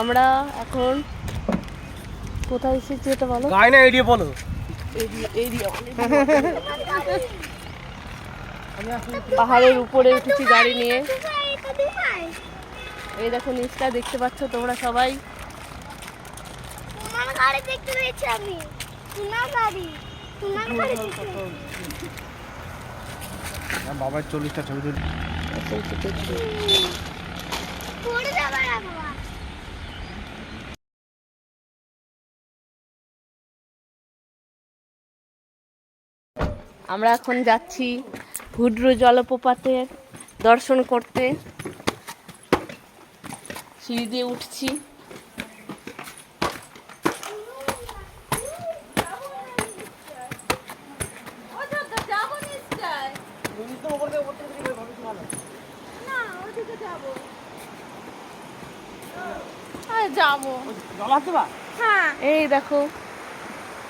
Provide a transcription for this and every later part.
আমরা এখন কোথায় এসেছি এটা বলো? গায় না এড়িয়ে বলো এরিয়া এরিয়া পাহাড়ের উপরে উঠেছি গাড়ি নিয়ে। এই দেখো নিচটা দেখতে পাচ্ছ তোমরা সবাই। তোমার গাড়ি দেখতে পেয়েছি আমি। তোমার গাড়ি। তোমার গাড়ি বাবার চল্লিশটা ছবি তুলি। আমরা এখন যাচ্ছি হুড্রু জলপ্রপাতের দর্শন করতে। সিঁড়ি দিয়ে উঠছি। যাব। জল আসতে বা? হ্যাঁ এই দেখো।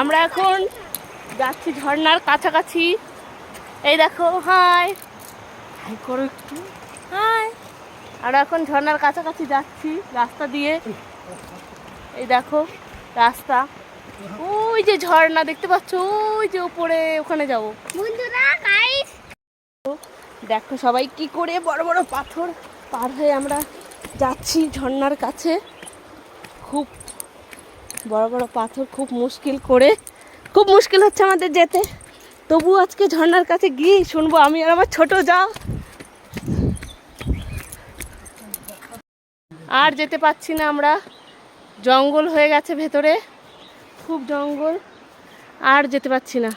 আমরা এখন যাচ্ছি ঝর্নার কাছাকাছি। এই দেখো হাই হাই করো একটু। হাই আমরা এখন ঝর্ণার কাছাকাছি যাচ্ছি রাস্তা দিয়ে। এই দেখো রাস্তা। ওই যে ঝর্ণা দেখতে পাচ্ছ? ওই যে উপরে ওখানে যাব। বন্ধুরা গাইস দেখো সবাই কি করে বড় বড় পাথর পার হয়ে আমরা যাচ্ছি ঝর্ণার কাছে। খুব বড় বড় পাথর খুব মুশকিল করে, খুব মুশকিল হচ্ছে আমাদের যেতে। তবু আজকে ঝর্ণার কাছে গিয়ে শুনব আমি আর আমার ছোট যা আর যেতে পাচ্ছি না আমরা। জঙ্গল হয়ে গেছে ভেতরে, খুব জঙ্গল। আর যেতে পাচ্ছি না।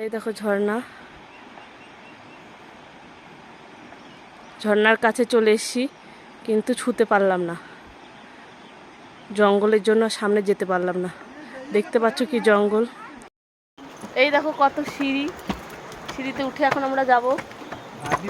এই দেখো ঝর্ণা। ঝর্ণার কাছে চলে এসেছি, কিন্তু ছুতে পারলাম না। জঙ্গলের জন্য সামনে যেতে পারলাম না। দেখতে পাচ্ছ কি জঙ্গল? এই দেখো কত সিঁড়ি। সিঁড়িতে উঠে এখন আমরা যাব। आदि